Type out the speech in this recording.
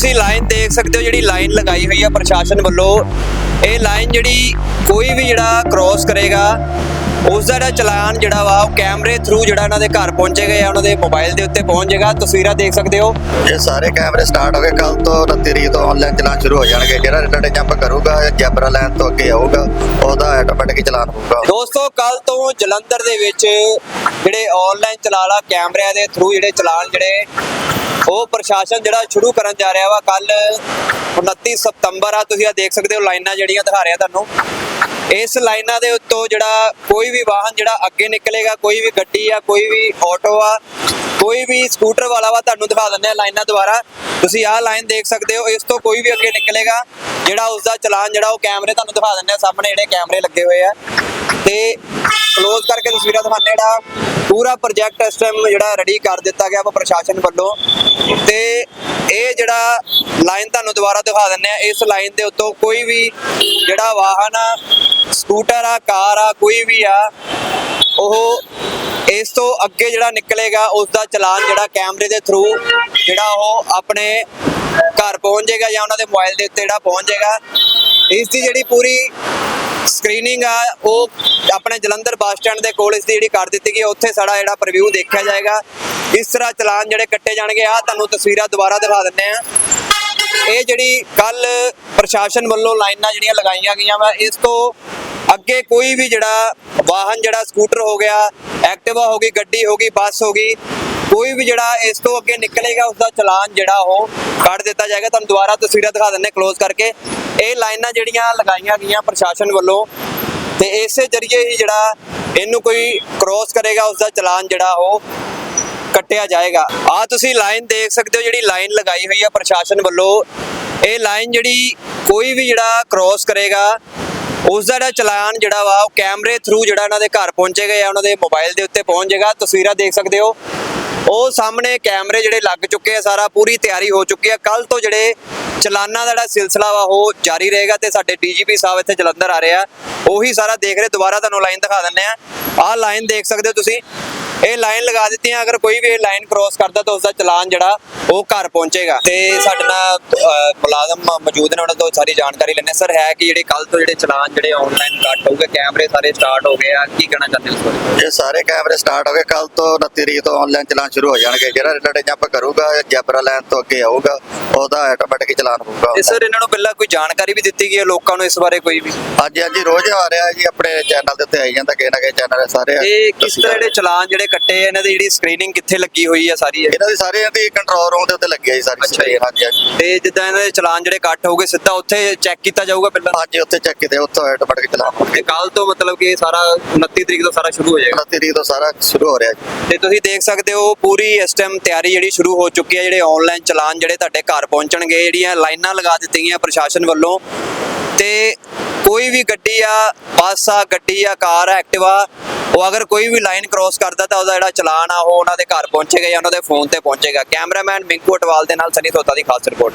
ਤੁਸੀਂ ਲਾਈਨ ਦੇਖ ਸਕਦੇ ਹੋ ਜਿਹੜੀ ਲਾਈਨ ਲਗਾਈ ਹੋਈ ਹੈ ਪ੍ਰਸ਼ਾਸਨ ਵੱਲੋਂ। ਇਹ ਲਾਈਨ ਜਿਹੜੀ ਕੋਈ ਵੀ ਜਿਹੜਾ ਕ੍ਰੋਸ ਕਰੇਗਾ ਉਸ ਦਾ ਜਿਹੜਾ ਚਲਾਨ ਜਿਹੜਾ ਵਾ ਉਹ ਕੈਮਰੇ ਥਰੂ ਜਿਹੜਾ ਇਹਨਾਂ ਦੇ ਘਰ ਪਹੁੰਚੇਗਾ ਜਾਂ ਉਹਨਾਂ ਦੇ ਮੋਬਾਈਲ ਦੇ ਉੱਤੇ ਪਹੁੰਚ ਜਾਏਗਾ। ਤਸਵੀਰਾਂ ਦੇਖ ਸਕਦੇ ਹੋ। ਇਹ ਸਾਰੇ ਕੈਮਰੇ ਸਟਾਰਟ ਹੋ ਗਏ ਕੱਲ ਤੋਂ 29 ਤਰੀਕ ਤੋਂ ਆਨਲਾਈਨ ਚਲਾਨ ਸ਼ੁਰੂ ਹੋ ਜਾਣਗੇ। ਜਿਹੜਾ ਰਿਟਰਨ ਜੰਪ ਕਰੂਗਾ ਜੈਬਰਾ ਲਾਈਨ ਤੋਂ ਅੱਗੇ ਆਊਗਾ ਉਹਦਾ ਆਟੋਮੈਟਿਕ ਚਲਾਨ ਹੋਊਗਾ। ਦੋਸਤੋ ਕੱਲ ਤੋਂ ਜਲੰਧਰ ਦੇ ਵਿੱਚ ਜਿਹੜੇ ਆਨਲਾਈਨ ਚਲਾਲਾ ਕੈਮਰਿਆਂ ਦੇ ਥਰੂ ਜਿਹੜੇ ਚਲਾਨ ਜਿਹੜੇ ਉਹ ਪ੍ਰਸ਼ਾਸਨ ਜਿਹੜਾ ਸ਼ੁਰੂ ਕਰਨ ਜਾ ਰਿਹਾ ਵਾ ਕੱਲ 29 ਸਤੰਬਰ ਆ, ਤੁਸੀਂ ਆ ਦੇਖ ਸਕਦੇ ਹੋ ਲਾਈਨਾਂ ਜਿਹੜੀਆਂ ਦਿਖਾ ਰਿਹਾ ਤੁਹਾਨੂੰ। ਇਸ ਲਾਈਨਾਂ ਦੇ ਉੱਤੋਂ ਜਿਹੜਾ ਕੋਈ ਵੀ ਵਾਹਨ ਜਿਹੜਾ ਅੱਗੇ ਨਿਕਲੇਗਾ, ਕੋਈ ਵੀ ਗੱਡੀ ਆ, ਕੋਈ ਵੀ ਆਟੋ ਆ ਕੋਈ ਵੀ ਸਕੂਟਰ ਵਾਲਾ ਵਾ, ਤੁਹਾਨੂੰ ਦਿਖਾ ਦਿੰਦੇ ਆ ਲਾਈਨਾਂ ਦੁਆਰਾ। ਤੁਸੀਂ ਆਹ ਲਾਈਨ ਦੇਖ ਸਕਦੇ ਹੋ, ਇਸ ਤੋਂ ਕੋਈ ਵੀ ਅੱਗੇ ਨਿਕਲੇਗਾ। ਜਿਹੜਾ ਉਸ ਦਾ ਚਲਾਨ, ਜਿਹੜਾ ਉਹ ਕੈਮਰੇ ਤੁਹਾਨੂੰ ਦਿਖਾ ਦਿੰਦੇ ਆ ਸਾਹਮਣੇ ਜਿਹੜੇ ਕੈਮਰੇ ਲੱਗੇ ਹੋਏ ਆ। ਤੇ ਕਲੋਜ਼ ਕਰਕੇ ਤਸਵੀਰਾਂ ਦਿਖਾਣੇ ਜਿਹੜਾ ਪੂਰਾ ਪ੍ਰੋਜੈਕਟ ਇਸ ਟਾਈਮ ਜਿਹੜਾ ਰੈਡੀ ਕਰ ਦਿੱਤਾ ਗਿਆ ਵਾ ਪ੍ਰਸ਼ਾਸਨ ਵੱਲੋਂ। ਤੇ ਇਹ ਜਿਹੜਾ ਲਾਈਨ ਤੁਹਾਨੂੰ ਦੁਬਾਰਾ ਦਿਖਾ ਦਿੰਨੇ ਆ ਇਸ ਲਾਈਨ ਦੇ ਉੱਤੋਂ ਕੋਈ ਵੀ ਜਿਹੜਾ ਵਾਹਨ ਆ, ਸਕੂਟਰ ਆ, ਕਾਰ ਆ, ਕੋਈ ਵੀ ਆ, ਉਹ ਇਸ ਤੋਂ ਅੱਗੇ ਜਿਹੜਾ ਨਿਕਲੇਗਾ ਉਸ ਦਾ ਚਲਾਨ ਜਿਹੜਾ ਕੈਮਰੇ ਦੇ ਥਰੂ ਜਿਹੜਾ ਉਹ ਆਪਣੇ ਘਰ ਪਹੁੰਚ ਜਾਏਗਾ ਜਾਂ ਉਹਨਾਂ ਦੇ ਮੋਬਾਈਲ ਦੇ ਉੱਤੇ ਜਿਹੜਾ ਪਹੁੰਚ ਜਾਏਗਾ ਇਸ ਦੀ ਜਿਹੜੀ ਪੂਰੀ ਸਕਰੀਨਿੰਗ ਆ, ਉਹ ਆਪਣੇ ਜਲੰਧਰ ਬੱਸ ਸਟੈਂਡ ਦੇ ਕੋਲ ਇਸ ਦੀ ਜਿਹੜੀ ਕਰ ਦਿੱਤੀ ਗਈ ਹੈ। ਉੱਥੇ ਸਾਡਾ ਜਿਹੜਾ ਪ੍ਰੀਵਿਊ ਦੇਖਿਆ ਜਾਏਗਾ ਇਸ ਤਰ੍ਹਾਂ ਚਲਾਨ ਜਿਹੜੇ ਕੱਟੇ ਜਾਣਗੇ ਆ ਤੁਹਾਨੂੰ ਤਸਵੀਰਾਂ ਦੁਬਾਰਾ ਦਿਖਾ ਦਿੰਨੇ ਆ ਇਹ ਜਿਹੜੀ ਕੱਲ ਪ੍ਰਸ਼ਾਸਨ ਵੱਲੋਂ ਲਾਈਨਾਂ ਜਿਹੜੀਆਂ ਲਗਾਈਆਂ ਗਈਆਂ ਵਾ, ਇਸ ਤੋਂ ਅੱਗੇ ਕੋਈ ਵੀ ਜਿਹੜਾ ਵਾਹਨ, ਜਿਹੜਾ ਸਕੂਟਰ ਹੋ ਗਿਆ, ਐਕਟਿਵਾ ਹੋ ਗਈ, ਗੱਡੀ ਹੋ ਗਈ, ਬੱਸ ਹੋ ਗਈ, ਕੋਈ ਵੀ ਜਿਹੜਾ ਇਸ ਤੋਂ ਅੱਗੇ ਨਿਕਲੇਗਾ ਉਸ ਦਾ ਚਲਾਨ ਜਿਹੜਾ ਉਹ ਕੱਢ ਦਿੱਤਾ ਜਾਏਗਾ। ਤੁਹਾਨੂੰ ਦੁਬਾਰਾ ਤਸਵੀਰਾਂ ਦਿਖਾ ਦਿੰਨੇ ਕਲੋਜ਼ ਕਰਕੇ। ਇਹ ਲਾਈਨਾਂ ਜਿਹੜੀਆਂ ਲਗਾਈਆਂ ਗਈਆਂ ਪ੍ਰਸ਼ਾਸਨ ਵੱਲੋਂ ਤੇ ਇਸੇ ਜਰੀਏ ਹੀ ਜਿਹੜਾ ਇਹਨੂੰ ਕੋਈ ਕ੍ਰੋਸ ਕਰੇਗਾ ਉਸ ਦਾ ਚਲਾਨ ਜਿਹੜਾ ਉਹ ਕੱਟਿਆ ਜਾਏਗਾ। ਆ ਤੁਸੀਂ ਲਾਈਨ ਦੇਖ ਸਕਦੇ ਹੋ ਜਿਹੜੀ ਲਾਈਨ ਲਗਾਈ ਹੋਈ ਹੈ ਪ੍ਰਸ਼ਾਸਨ ਵੱਲੋਂ। ਇਹ ਲਾਈਨ ਜਿਹੜੀ ਕੋਈ ਵੀ ਜਿਹੜਾ ਕ੍ਰੋਸ ਕਰੇਗਾ ਉਸ ਦਾ ਜਿਹੜਾ ਚਲਾਨ ਜਿਹੜਾ ਵਾ, ਉਹ ਕੈਮਰੇ ਥਰੂ ਜਿਹੜਾ ਉਹਨਾਂ ਦੇ ਘਰ ਪਹੁੰਚੇਗਾ ਜਾਂ ਉਹਨਾਂ ਦੇ ਮੋਬਾਈਲ ਦੇ ਉੱਤੇ ਪਹੁੰਚ ਜਾਏਗਾ ਤਸਵੀਰਾਂ ਦੇਖ ਸਕਦੇ ਹੋ। ਉਹ ਸਾਹਮਣੇ ਕੈਮਰੇ ਜਿਹੜੇ ਲੱਗ ਚੁੱਕੇ ਆ, ਸਾਰਾ ਪੂਰੀ ਤਿਆਰੀ ਹੋ ਚੁੱਕੀ ਆ। ਕੱਲ ਤੋਂ ਜਿਹੜੇ ਚਲਾਨਾਂ ਦਾ ਜਿਹੜਾ ਸਿਲਸਿਲਾ ਵਾ, ਉਹ ਜਾਰੀ ਰਹੇਗਾ ਤੇ ਸਾਡੇ ਡੀਜੀਪੀ ਸਾਹਿਬ ਇੱਥੇ ਜਲੰਧਰ ਆ ਰਹੇ ਆ। ਉਹੀ ਸਾਰਾ ਦੇਖ ਰਹੇ, ਦੁਬਾਰਾ ਤੁਹਾਨੂੰ ਲਾਈਨ ਦਿਖਾ ਦਿੰਨੇ ਆ। ਆਹ ਲਾਈਨ ਦੇਖ ਸਕਦੇ ਹੋ ਤੁਸੀਂ। ਇਹ ਲਾਈਨ ਲਗਾ ਦਿੱਤੀ ਆ ਅਗਰ ਕੋਈ ਵੀ ਇਹ ਲਾਈਨ ਕ੍ਰੋਸ ਕਰਦਾ ਤਾਂ ਉਸ ਦਾ ਚਲਾਨ ਜਿਹੜਾ ਉਹ ਘਰ ਪਹੁੰਚੇਗਾ। ਤੇ ਸਾਡੇ ਨਾਲ ਮੁਲਾਜ਼ਮ ਮੌਜੂਦ ਨੇ ਉਹਨਾਂ ਤੋਂ ਸਾਰੀ ਜਾਣਕਾਰੀ ਲੈਣੇ ਸਰ ਹੈ ਕਿ ਜਿਹੜੇ ਕੱਲ ਤੋਂ ਜਿਹੜੇ ਚਲਾਨ ਜਿਹੜੇ ਆਨਲਾਈਨ ਕੱਟ ਹੋਊਗੇ ਕੈਮਰੇ ਸਾਰੇ ਸਟਾਰਟ ਹੋ ਗਏ ਆ? ਕੀ ਕਹਿਣਾ ਚਾਹੁੰਦੇ ਹੋ ਇਸ ਬਾਰੇ? ਇਹ ਸਾਰੇ ਕੈਮਰੇ ਸਟਾਰਟ ਹੋ ਗਏ। ਕੱਲ ਤੋਂ 29 ਤਰੀਕ ਤੋਂ ਆਨਲਾਈਨ ਚਲਾਨ ਸ਼ੁਰੂ ਹੋ ਜਾਣਗੇ। ਜਿਹੜਾ ਰਿਟਰਨ ਜੰਪ ਕਰੂਗਾ ਜੈਬਰਾ ਲਾਈਨ ਤੋਂ ਅੱਗੇ ਆਊਗਾ ਉਹਦਾ ਆਟੋਮੈਟਿਕ ਚਲਾਨ ਹੋਊਗਾ। ਤੇ ਸਰ ਇਹਨਾਂ ਨੂੰ ਪਹਿਲਾਂ ਕੋਈ ਜਾਣਕਾਰੀ ਵੀ ਦਿੱਤੀ ਗਈ ਹੈ ਲੋਕਾਂ ਨੂੰ ਇਸ ਬਾਰੇ ਕੋਈ ਵੀ? ਹਾਂਜੀ ਹਾਂਜੀ ਰੋਜ਼ ਆ ਰਿਹਾ ਜੀ ਆਪਣੇ ਚੈਨਲ ਦੇ ਉੱਤੇ ਆਈ ਜਾਂਦਾ ਕਿਸੇ ਨਾ ਕਿਸੇ ਚੈਨਲ ਸਾਰੇ ਇਹ ਕਿਸ ਤਰ੍ਹਾਂ। ਜਿਹੜੇ ਚਲਾਨ ਜਿਹੜੇ ਕੱਟੇ ਆ, ਇਹਨਾਂ ਦੀ ਜਿਹੜੀ ਸਕਰੀਨਿੰਗ ਕਿੱਥੇ ਲੱਗੀ ਹੋਈ ਹੈ ਸਾਰੀ ਇਹ? ਇਹਨਾਂ ਦੀ ਸਾਰਿਆਂ ਦੀ ਕੰਟਰੋਲ ਰੂਮ ਦੇ ਉੱਤੇ ਲੱਗੀ ਆ ਜੀ ਸਾਰੀ ਅੱਛਾ ਜੀ। screen, ਹਾਂਜੀ ਹਾਂਜੀ। ਤੇ ਜਿੱਦਾਂ ਇਹਨਾਂ ਦੇ ਚਲਾਨ ਜਿਹੜੇ ਕੱਟ ਹੋਊਗੇ ਸਿੱਧਾ ਉੱਥੇ ਚੈੱਕ ਕੀਤਾ ਜਾਊਗਾ ਪਹਿਲਾਂ? ਹਾਂਜੀ ਉੱਥੇ ਚੈੱਕ ਕੀਤੇ ਉੱਥੋਂ ਆਟੋਮੈਟਿਕ ਹੋਣਗੇ ਤੇ ਕੱਲ ਤੋਂ ਮਤਲਬ ਕਿ ਇਹ ਸਾਰਾ 29 ਤਰੀਕ ਤੋਂ ਸਾਰਾ ਸ਼ੁਰੂ ਹੋ ਜਾਏਗਾ? 29 ਤਰੀਕ ਤੋਂ ਸਾਰਾ ਸ਼ੁਰੂ ਹੋ ਰਿਹਾ ਜੀ। ਤੇ ਤੁਸੀਂ ਦੇਖ ਸਕਦੇ ਹੋ ਪੂਰੀ ਇਸ ਟਾਈਮ ਤਿਆਰੀ ਜਿਹੜੀ ਸ਼ੁਰੂ ਹੋ ਚੁੱਕੀ ਹੈ ਜਿਹੜੇ ਆਨਲਾਈਨ ਚਲਾਨ ਜਿਹੜੇ ਤੁਹਾਡੇ ਘਰ ਪਹੁੰਚਣਗੇ ਜਿਹੜੀਆਂ ਲਾਈਨਾਂ ਲਗਾ ਦਿੱਤੀਆਂ ਗਈਆਂ ਪ੍ਰਸ਼ਾਸਨ ਵੱਲੋਂ। ਤੇ ਕੋਈ ਵੀ ਗੱਡੀ ਆ ਬੱਸ ਆ ਗੱਡੀ ਆ ਕਾਰ ਆ ਐਕਟਿਵਾ ਉਹ ਅਗਰ ਕੋਈ ਵੀ ਲਾਈਨ ਕ੍ਰੋਸ ਕਰਦਾ ਤਾਂ ਉਹਦਾ ਜਿਹੜਾ ਚਲਾਨ ਆ, ਉਹ ਉਹਨਾਂ ਦੇ ਘਰ ਪਹੁੰਚੇਗਾ ਜਾਂ ਉਹਨਾਂ ਦੇ ਫੋਨ ਤੇ ਪਹੁੰਚੇਗਾ। ਕੈਮਰਾਮੈਨ ਮਿੰਕੂ ਅਟਵਾਲ ਦੇ ਨਾਲ ਸਨੀ ਸੋਤਾ ਦੀ ਖਾਸ ਰਿਪੋਰਟ।